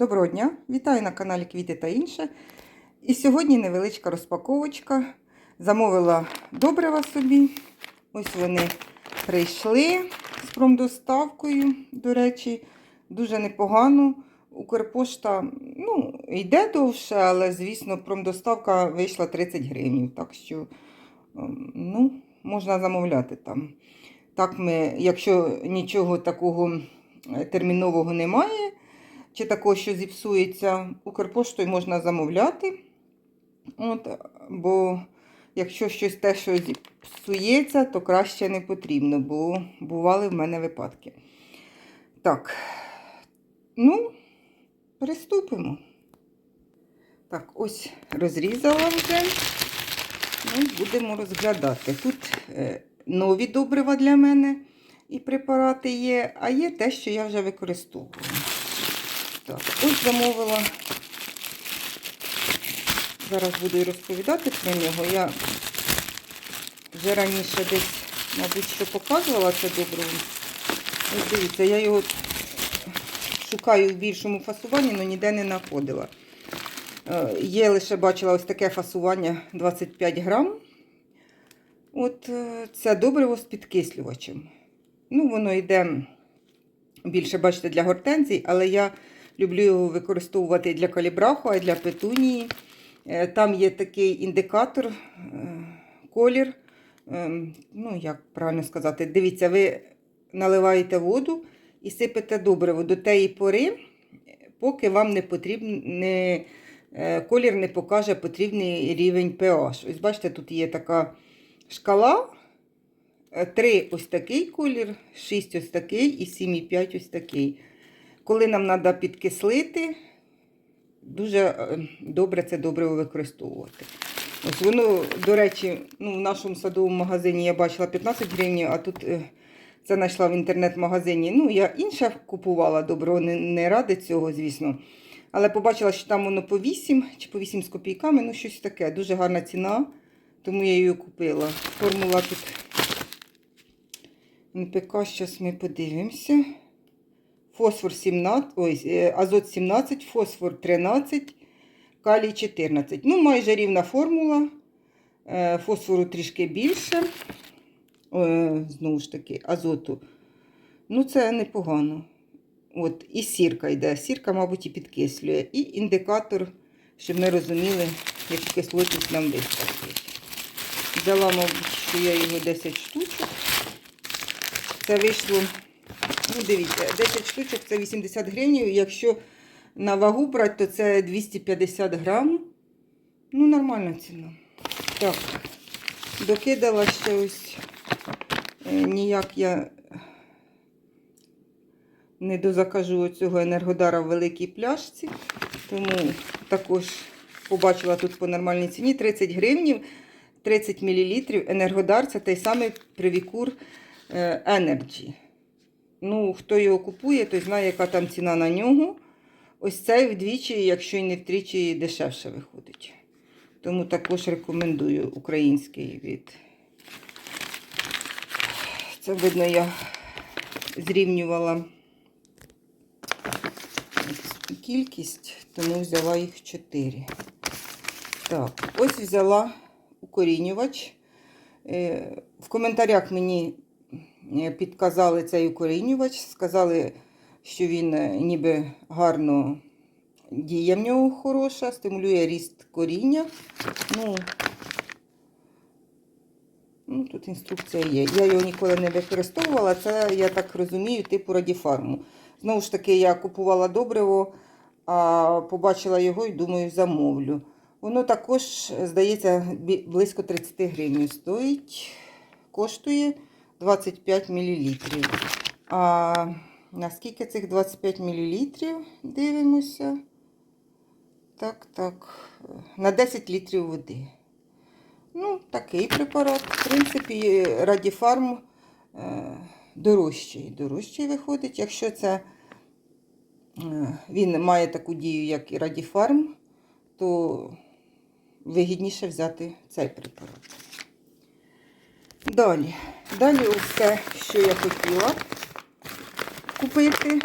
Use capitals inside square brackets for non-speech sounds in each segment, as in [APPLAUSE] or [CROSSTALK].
Доброго дня! Вітаю на каналі Квіти та інше. І сьогодні невеличка розпаковочка. Замовила добрива собі. Ось вони прийшли з промдоставкою, до речі, дуже непогано. Укрпошта ну, йде довше, але, звісно, промдоставка вийшла 30 гривень. Так що ем, ну, можна замовляти там. Так ми, якщо нічого такого е, термінового немає, чи такого, що зіпсується, Укрпоштою можна замовляти. От, бо якщо щось те, що зіпсується, то краще не потрібно, бо бували в мене випадки. Так, ну, приступимо. Так, ось розрізала вже. Ну, будемо розглядати. Тут е, нові добрива для мене і препарати є, а є те, що я вже використовую. Так, ось замовила. Зараз буду і розповідати про нього. Я вже раніше десь, мабуть, що показувала це добриво. Ось дивіться, я його шукаю в більшому фасуванні, але ніде не знаходила. Е, Є лише бачила ось таке фасування 25 грам. От е, це добриво з підкислювачем. Ну, воно йде більше, бачите, для гортензій, але я люблю його використовувати для калібраху, а для петунії. Е, Там є такий індикатор, е, колір. Е, Ну, як правильно сказати, дивіться, ви наливаєте воду і сипете добриво до тієї пори, поки вам не потрібне, колір не покаже потрібний рівень pH. Ось бачите, тут є така шкала. 3 ось такий колір, 6 ось такий і 7,5 ось такий. Коли нам треба підкислити, дуже е, добре це добре використовувати. Ось воно, до речі, ну, в нашому садовому магазині я бачила 15 гривень, а тут е, це знайшла в інтернет-магазині. Ну, я інше купувала доброго, не, не ради цього, звісно. Але побачила, що там воно по 8 чи по 8 з копійками, ну щось таке. Дуже гарна ціна, тому я її купила. Формула тут НПК, зараз ми подивимося. Фосфор 17, ой, е, азот 17, фосфор 13, калій 14. Ну, майже рівна формула. Е, Фосфору трішки більше. Е, Знову ж таки, азоту. Ну, це непогано. От, і сірка йде. Сірка, мабуть, і підкислює. І індикатор, щоб ми розуміли, яку кислотність нам вистачить. Взяла, мабуть, що я його 10 штучок. Це вийшло, ну дивіться, 10 штучок це 80 гривень. Якщо на вагу брати, то це 250 грам. Ну, нормальна ціна. Так, докидала ще ось е, ніяк я не дозакажу цього енергодара в великій пляшці. Тому також побачила тут по нормальній ціні 30 гривнів, 30 мл. Енергодар це той самий привікур. Energy. Ну, хто його купує, той знає, яка там ціна на нього. Ось цей вдвічі, якщо й не втричі, дешевше виходить. Тому також рекомендую український від. Це видно, я зрівнювала кількість, тому взяла їх 4. Так, ось взяла укорінювач. Е, В коментарях мені підказали цей укорінювач, сказали, що він е, ніби гарно діє в нього хороша, стимулює ріст коріння. Ну, ну, Тут інструкція є. Я його ніколи не використовувала, це, я так розумію, типу радіфарму. Знову ж таки, я купувала добриво, а побачила його і думаю, замовлю. Воно також, здається, близько 30 гривень стоїть, коштує. 25 мл. А наскільки цих 25 мл? Дивимося. Так, так, на 10 літрів води. Ну, такий препарат. В принципі, Радіфарм е, дорожчий. Дорожчий виходить. Якщо це е, він має таку дію, як і Радіфарм, то вигідніше взяти цей препарат. Далі. Далі те, що я хотіла купити.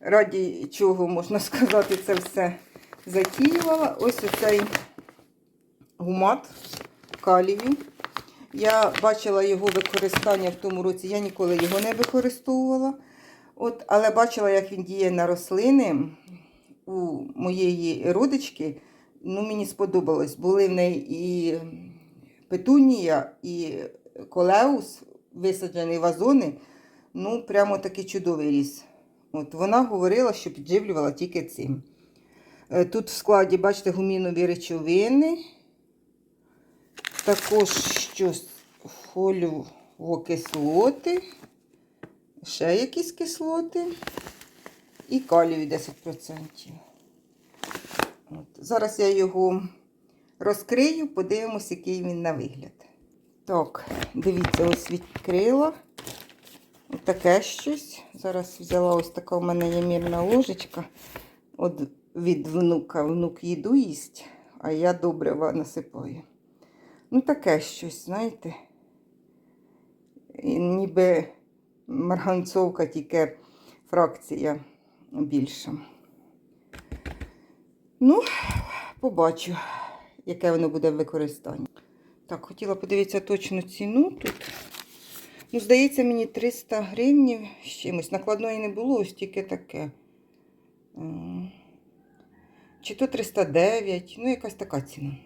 раді чого, можна [LAUGHS] сказати, це все затіювала. Ось оцей гумат калію. Я бачила його використання в тому році, я ніколи його не використовувала. От, але бачила, як він діє на рослини у моєї родички. Ну, мені сподобалось. Були в неї і петунія, і колеус, висаджений вазони. Ну, прямо такий чудовий ріс. От, вона говорила, що підживлювала тільки цим. Е, Тут в складі, бачите, гумінові речовини. Також щось фоліово-кислоти, ще якісь кислоти і калію 10%. От. Зараз я його розкрию, подивимось, який він на вигляд. Так, дивіться, ось відкрила. Таке щось. Зараз взяла ось така у мене є мірна ложечка. От від внука. Внук їду їсть, а я добрива насипаю. Ну, таке щось, знаєте. І ніби марганцовка, тільки фракція більша. Ну, побачу, яке воно буде в використанні. Так, хотіла подивитися точну ціну тут. Ну, здається, мені 300 гривнів з чимось. Накладної не було, ось тільки таке. Чи то 309, ну якась така ціна.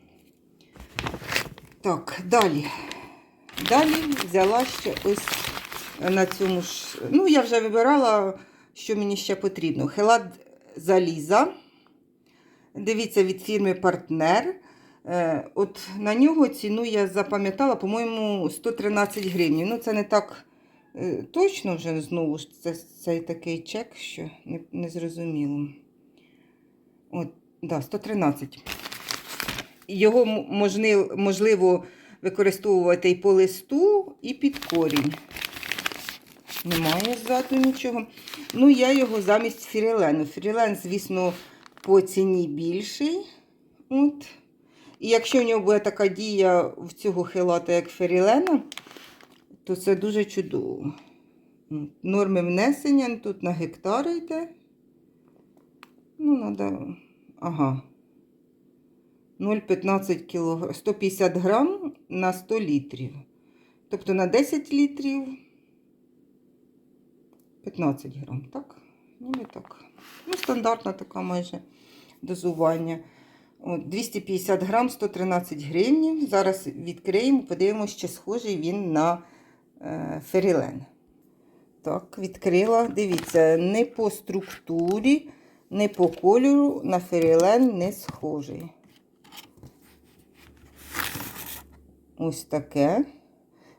Так, далі. Далі взяла ще ось на цьому ж. Ну, я вже вибирала, що мені ще потрібно. Хелат заліза. Дивіться, від фірми Партнер. Е, От на нього ціну я запам'ятала, по-моєму, 113 гривень. Ну, це не так е, точно вже знову ж це, цей такий чек, що не, не зрозуміло. От, да, 113. Його можливо використовувати і по листу, і під корінь. Немає ззаду нічого. Ну, я його замість фірілену. Фірілен, звісно, по ціні більший. От. І якщо в нього буде така дія в цього хилата, як ферілена, то це дуже чудово. Норми внесення тут на гектар йде. Ну, надо. Ага. 0,15 кг, 150 грам на 100 літрів. Тобто на 10 літрів 15 грам, так? Ну, не так. Ну, стандартна така майже дозування. От, 250 грам, 113 гривень. Зараз відкриємо, подивимося, чи схожий він на е, ферілен. Так, відкрила. Дивіться, не по структурі, не по кольору на ферілен не схожий. Ось таке.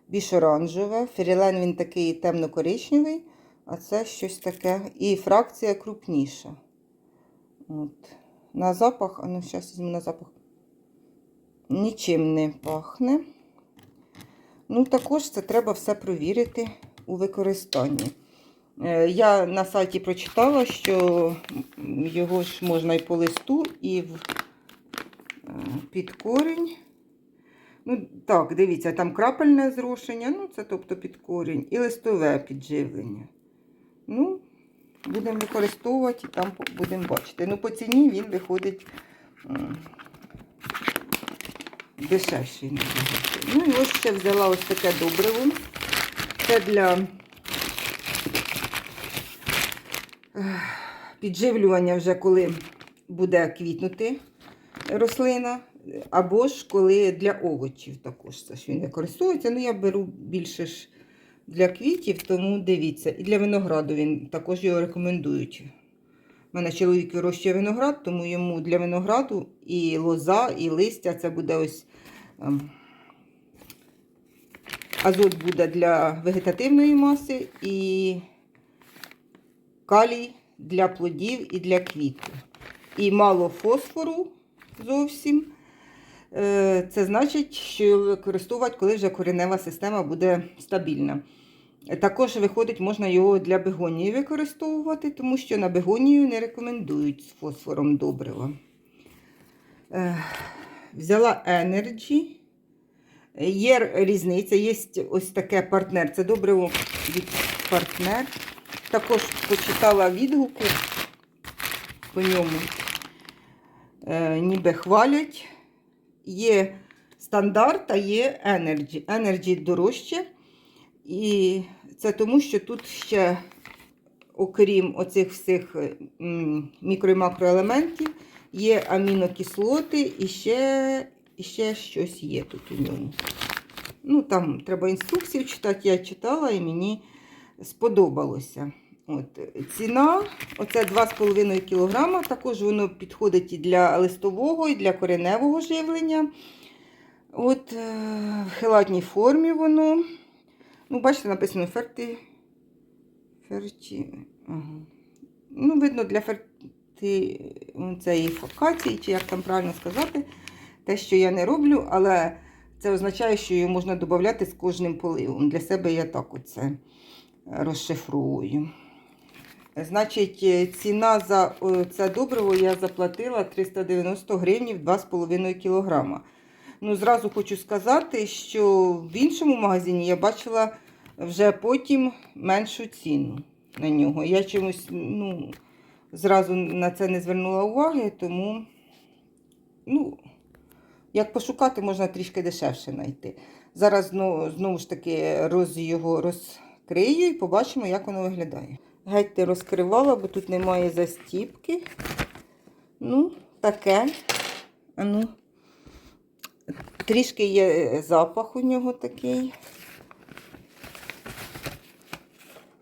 Більш оранжеве. Ферілен він такий темно-коричневий, а це щось таке. І фракція крупніша. От. На запах, а ну зараз візьму на запах. Нічим не пахне. Ну, також це треба все провірити у використанні. Е, Я на сайті прочитала, що його ж можна і по листу, і в, е, під корінь. Ну, так, дивіться, там крапельне зрошення, ну, це тобто під корінь, і листове підживлення. Ну, будемо використовувати, там будемо бачити. Ну, по ціні він виходить дешевший. Ну і ось ще взяла ось таке добриво. Це для підживлювання вже коли буде квітнути рослина. Або ж коли для овочів також це ж він використовується. Ну, я беру більше ж для квітів, тому дивіться. І для винограду він також його рекомендують. У мене чоловік вирощує виноград, тому йому для винограду і лоза, і листя це буде ось ем, азот буде для вегетативної маси і калій для плодів і для квітів. І мало фосфору зовсім. Е, Це значить, що його використовувати, коли вже коренева система буде стабільна. Також виходить, можна його для бегонії використовувати, тому що на бегонію не рекомендують з фосфором добрива. Е, Взяла Energy. Є різниця, є ось таке партнер. Це добриво від партнер. Також почитала відгуки. по ньому е, ніби хвалять. Є стандарт, а є Energy. Energy дорожче. І це тому, що тут ще, окрім оцих всіх мікро- і макроелементів, є амінокислоти і ще, і ще щось є тут у ньому. Ну, там треба інструкцію читати, я читала і мені сподобалося. От, ціна, оце 2,5 кг. Також воно підходить і для листового, і для кореневого живлення. От, е, в хелатній формі воно. Ну, бачите, написано ферти. Ферті. Ага. Ну, видно, для ферти цієї фокації, чи як там правильно сказати, те, що я не роблю, але це означає, що його можна додати з кожним поливом. Для себе я так оце розшифровую. Значить, е, ціна за е, це добриво я заплатила 390 гривнів 2,5 кг. Ну, зразу хочу сказати, що в іншому магазині я бачила вже потім меншу ціну на нього. Я чомусь ну, зразу на це не звернула уваги, тому, ну, як пошукати, можна трішки дешевше знайти. Зараз знову, знову ж таки роз його розкрию і побачимо, як воно виглядає. Геть не розкривала, бо тут немає застіпки. Ну, таке. Ну. Трішки є е, запах у нього такий.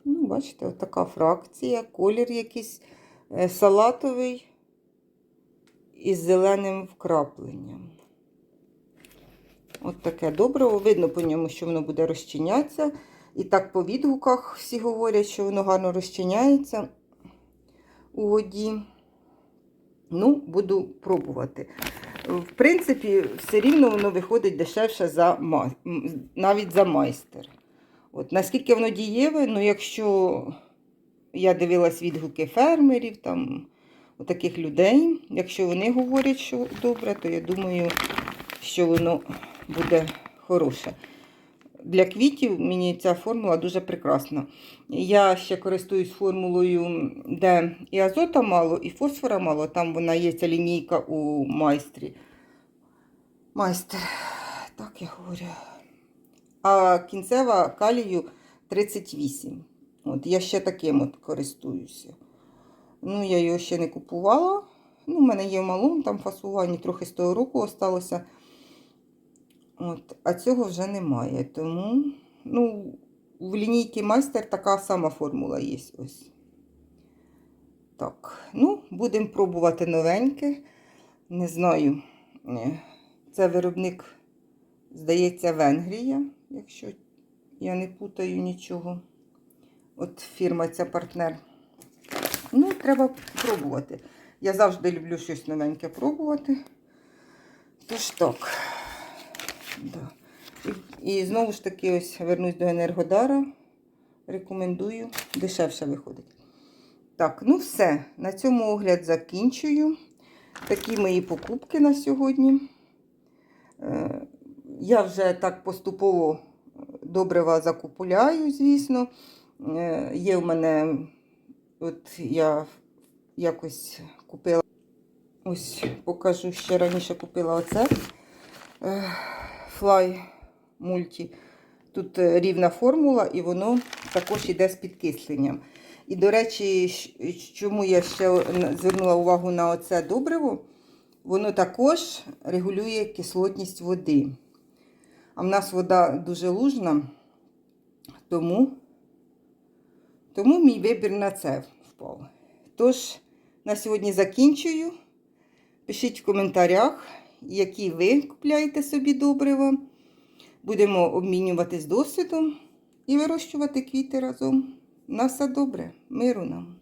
Ну, бачите, така фракція, колір якийсь е, салатовий із зеленим вкрапленням. От таке добриво. Видно по ньому, що воно буде розчинятися. І так по відгуках всі говорять, що воно гарно розчиняється у воді. Ну, буду пробувати. В принципі, все рівно воно виходить дешевше за навіть за майстер. От, наскільки воно дієве, ну якщо я дивилась відгуки фермерів, там, таких людей, якщо вони говорять, що добре, то я думаю, що воно буде хороше. Для квітів мені ця формула дуже прекрасна. Я ще користуюсь формулою, де і азота мало, і фосфора мало. Там вона є ця лінійка у майстрі. Майстер, так я говорю. А кінцева калію 38. От, я ще таким от користуюся. Ну, я його ще не купувала. Ну, у мене є в малому там фасуванні, трохи з того року осталося. От, а цього вже немає. Тому, ну, в лінійці майстер така сама формула є. Ось. Так, ну, будемо пробувати новеньке. Не знаю. е, Це виробник, здається, Венгрія, якщо я не путаю нічого. От фірма ця партнер. Ну, треба пробувати. Я завжди люблю щось новеньке пробувати. Тож так. Да. І, і знову ж таки, ось вернусь до Енергодара. Рекомендую, дешевше виходить. Так, ну все. На цьому огляд закінчую. Такі мої покупки на сьогодні. Е, Я вже так поступово добрива закупуляю, звісно. Е, Є в мене, от я якось купила, ось покажу, ще раніше купила оце. Fly Multi. Тут е, рівна формула, і воно також йде з підкисленням. І, до речі, чому я ще звернула увагу на оце добриво, воно також регулює кислотність води. А в нас вода дуже лужна, тому, тому мій вибір на це впав. Тож, на сьогодні закінчую. Пишіть в коментарях, які ви купляєте собі добрива. Будемо обмінюватись досвідом і вирощувати квіти разом. На все добре, миру нам!